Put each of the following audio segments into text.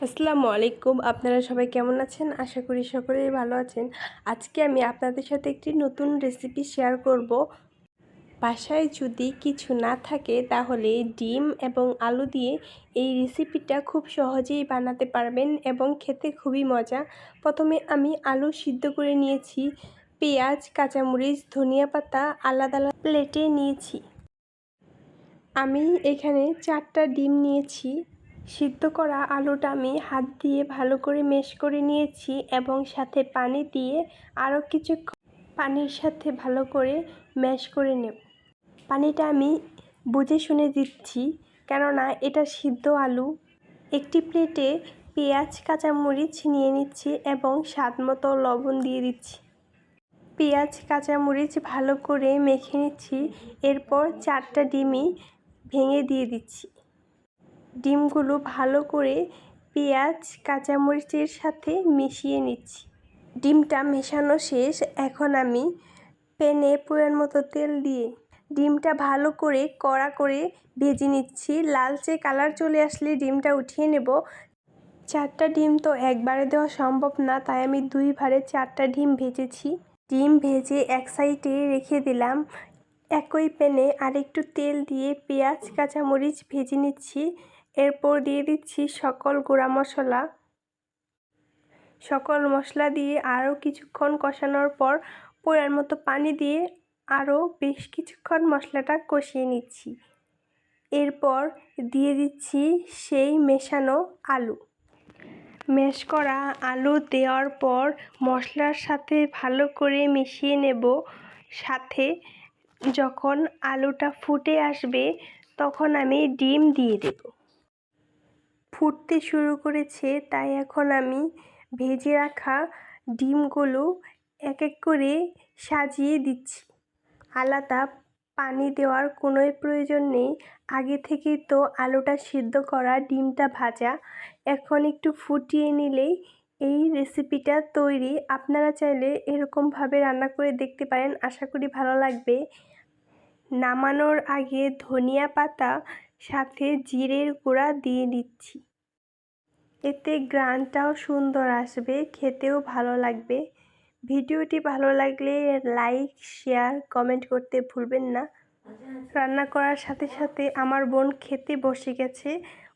আসসালামু আলাইকুম। আপনারা সবাই কেমন আছেন? আশা করি সকলেই ভালো আছেন। আজকে আমি আপনাদের সাথে একটি নতুন রেসিপি শেয়ার করব। বাসায় যদি কিছু না থাকে, তাহলে ডিম এবং আলু দিয়ে এই রেসিপিটা খুব সহজেই বানাতে পারবেন এবং খেতে খুবই মজা। প্রথমে আমি আলু সিদ্ধ করে নিয়েছি। পেঁয়াজ, কাঁচামরিচ, ধনিয়া পাতা আলাদা আলাদা প্লেটে নিয়েছি। আমি এখানে চারটা ডিম নিয়েছি। সিদ্ধ করা আলুটা আমি হাত দিয়ে ভালো করে মেশ করে নিয়েছি এবং সাথে পানি দিয়ে আরও কিছু পানির সাথে ভালো করে ম্যাশ করে নেব। পানিটা আমি বুঝে শুনে দিচ্ছি, কেননা এটা সিদ্ধ আলু। একটি প্লেটে পেঁয়াজ, কাঁচামরিচ নিয়ে নিচ্ছি এবং স্বাদ মতো লবণ দিয়ে দিচ্ছি। পেঁয়াজ, কাঁচামরিচ ভালো করে মেখে নিচ্ছি, এরপর চারটা ডিমই ভেঙে দিয়ে দিচ্ছি। ডিমগুলো ভালো করে পেঁয়াজ, কাঁচামরিচের সাথে মিশিয়ে নিচ্ছি। ডিমটা মেশানো শেষ। এখন আমি প্যানে পরিমাণ মতো তেল দিয়ে ডিমটা ভালো করে কড়া করে ভেজে নিচ্ছি। লালচে কালার চলে আসলে ডিমটা উঠিয়ে নেব। চারটা ডিম তো একবারে দেওয়া সম্ভব না, তাই আমি দুইবারে চারটা ডিম ভেজেছি। ডিম ভেজে এক সাইডে রেখে দিলাম। একই প্যানে আরেকটু তেল দিয়ে পেঁয়াজ, কাঁচামরিচ ভেজে নিচ্ছি। এরপর দিয়ে দিচ্ছি সকল গুঁড়া মশলা। সকল মশলা দিয়ে আরও কিছুক্ষণ কষানোর পর পোড়ার মতো পানি দিয়ে আরও বেশ কিছুক্ষণ মশলাটা কষিয়ে নিচ্ছি। এরপর দিয়ে দিচ্ছি সেই মেশানো আলু। ম্যাশ করা আলু দেওয়ার পর মশলার সাথে ভালো করে মিশিয়ে নেব। সাথে যখন আলুটা ফুটে আসবে তখন আমি ডিম দিয়ে দেব। ফুটতে শুরু করেছে, তাই এখন আমি ভেজে রাখা ডিমগুলো এক এক করে সাজিয়ে দিচ্ছি। আলাদা পানি দেওয়ার কোনোই প্রয়োজন নেই। আগে থেকেই তো আলুটা সিদ্ধ করা ডিমটা ভাজা। এখন একটু ফুটিয়ে নিলেই এই রেসিপিটা তৈরি। আপনারা চাইলে এরকমভাবে রান্না করে দেখতে পারেন। আশা করি ভালো লাগবে। নামানোর আগে ধনিয়া পাতা, সাথে জিরের গুঁড়া দিয়ে দিচ্ছি। এতে গ্রানটাও সুন্দর আসবে খেতেও ভালো লাগবে। ভিডিওটি ভালো লাগলে লাইক শেয়ার কমেন্ট করতে ভুলবেন না। রান্না করার সাথে সাথে আমার বোন খেতে বসে গেছে।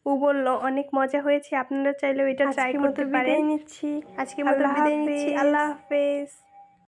ও বলল অনেক মজা হয়েছে আপনারা চাইলেও এটা ট্রাই করতে পারেন। নিচ্ছি। আজকে মতো বিদায় নিচ্ছি। আল্লাহ হাফেজ।